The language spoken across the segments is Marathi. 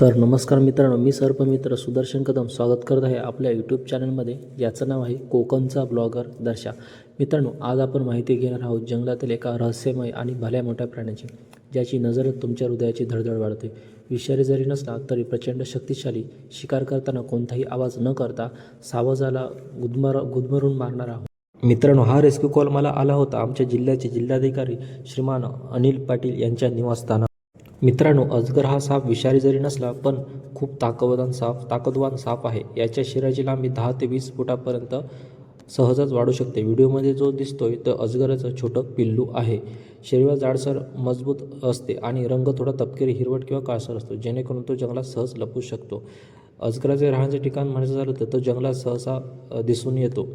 तर नमस्कार मित्रांनो मी सर्पमित्र सुदर्शन कदम स्वागत करत आहे आपल्या यूट्यूब चॅनलमध्ये याचं नाव आहे कोकणचा ब्लॉगर दर्शा. मित्रांनो आज आपण माहिती घेणार आहोत जंगलातील एका रहस्यमय आणि भल्या मोठ्या प्राण्याची ज्याची नजरच तुमच्या हृदयाची धडधड वाढते. विषारी जरी नसला तरी प्रचंड शक्तिशाली शिकार करताना कोणताही आवाज न करता सावजाला गुदमर गुदमरून मारणारा मित्रांनो हा रेस्क्यू कॉल मला आला होता आमच्या जिल्ह्याचे जिल्हाधिकारी श्रीमान अनिल पाटील यांच्या निवासस्थाना मित्रांनो अजगर हा साप विषारी जरी नसला पण खूप ताकदवान साप ताकदवान साप आहे. याच्या शरीराची लांबी दहा ते वीस फुटापर्यंत सहजच वाढू शकते. व्हिडिओमध्ये जो दिसतोय तो अजगराचं छोटं पिल्लू आहे. शरीर जाडसर मजबूत असते आणि रंग थोडा तपकिरी हिरवट किंवा काळसर असतो जेणेकरून तो जंगलात सहज लपू शकतो. अजगराचे राहण्याचे ठिकाण म्हणायचं झालं तर तो जंगलात सहसा दिसून येतो.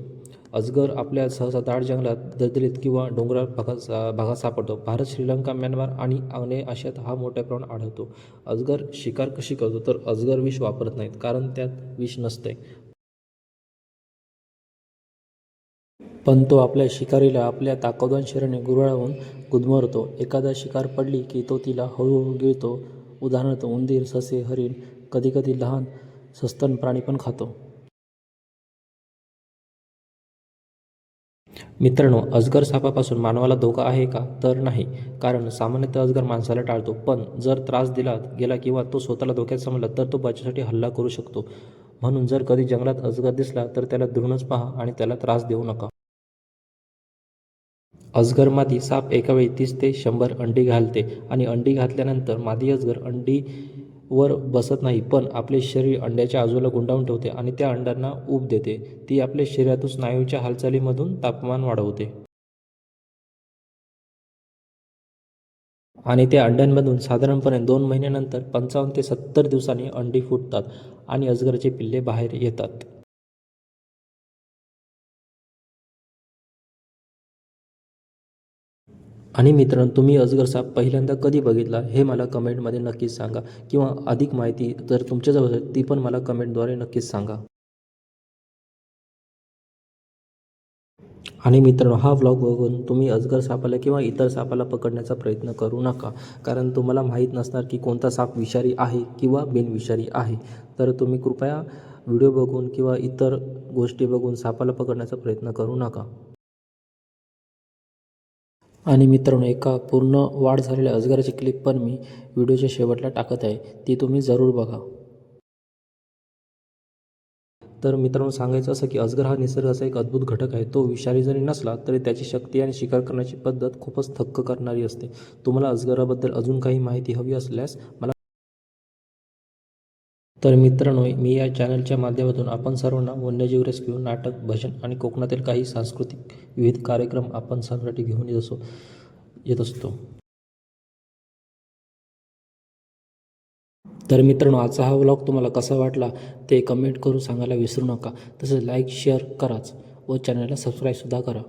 अजगर आपल्या सहसा दाट जंगलात दलदलीत किंवा डोंगराळ भागात भागात सापडतो. भारत श्रीलंका म्यानमार आणि आग्नेय आशियात हा मोठ्या प्रमाणात आढळतो. अजगर शिकार कशी करतो? तर अजगर विष वापरत नाहीत कारण त्यात विष नसते. पण तो आपल्या शिकारीला आपल्या ताकदवान शरीराने गुरळावून गुदमरतो. एखादा शिकार पडली की तो तिला हळूहळू गिळतो. उदाहरणार्थ उंदीर ससे हरिण कधीकधी लहान सस्तन प्राणी पण खातो. मित्रांनो अजगर सापापासून मानवाला धोका आहे का? तर नाही. कारण सामान्यतः अजगर माणसाला टाळतो. पण जर त्रास दिला गेला किंवा तो स्वतःला धोक्यात समजला तर तो बचासाठी हल्ला करू शकतो. म्हणून जर कधी जंगलात अजगर दिसला तर त्याला धुरूनच पहा आणि त्याला त्रास देऊ नका. अजगर मादी साप एकावेळी तीस ते शंभर अंडी घालते आणि अंडी घातल्यानंतर मादी अजगर अंडी वर बसत नाही पण आपले शरीर अंड्याच्या आजूला गुंडाळून ठेवते आणि त्या अंड्यांना ऊब देते. ती आपल्या शरीरातून स्नायूच्या हालचालीमधून तापमान वाढवते. आणि त्या अंड्यांमधून साधारणपणे दोन महिन्यानंतर पंचावन्न ते सत्तर दिवसांनी अंडी फुटतात आणि अजगराचे पिल्ले बाहेर येतात. आणि मित्रांनो तुम्ही अजगर साप पहिल्यांदा कधी बघितला हे मला कमेंटमध्ये नक्कीच सांगा. किंवा अधिक माहिती जर तुमच्याजवळ असेल ती पण मला कमेंटद्वारे नक्कीच सांगा. आणि मित्रांनो हा व्लॉग बघून तुम्ही अजगर सापाला किंवा इतर सापाला पकडण्याचा प्रयत्न करू नका. कारण तुम्हाला माहीत नसणार की कोणता साप विषारी आहे किंवा बिनविषारी आहे. तर तुम्ही कृपया व्हिडिओ बघून किंवा इतर गोष्टी बघून सापाला पकडण्याचा प्रयत्न करू नका. आणि मित्रांनो एका पूर्ण वाढ झालेल्या अजगराची क्लिप पण मी व्हिडिओच्या शेवटला टाकत आहे. ती तुम्ही जरूर बघा. तर मित्रांनो सांगायचं असं की अजगर हा निसर्गाचा एक अद्भुत घटक आहे. तो विषारी जरी नसला तरी त्याची शक्ती आणि शिकार करण्याची पद्धत खूपच थक्क करणारी असते. तुम्हाला अजगराबद्दल अजून काही माहिती हवी असल्यास मला तर मित्रांनो मी या चॅनलच्या माध्यमातून आपण सर्वांना वन्यजीव रेस्क्यू नाटक भजन आणि कोकणातील काही सांस्कृतिक विविध कार्यक्रम आपण सर्वांसाठी घेऊन येत असो येत असतो. तर मित्रांनो आजचा हा व्लॉग तुम्हाला कसा वाटला ते कमेंट करून सांगायला विसरू नका. तसंच लाईक शेअर कराच व चॅनलला सबस्क्राईबसुद्धा करा.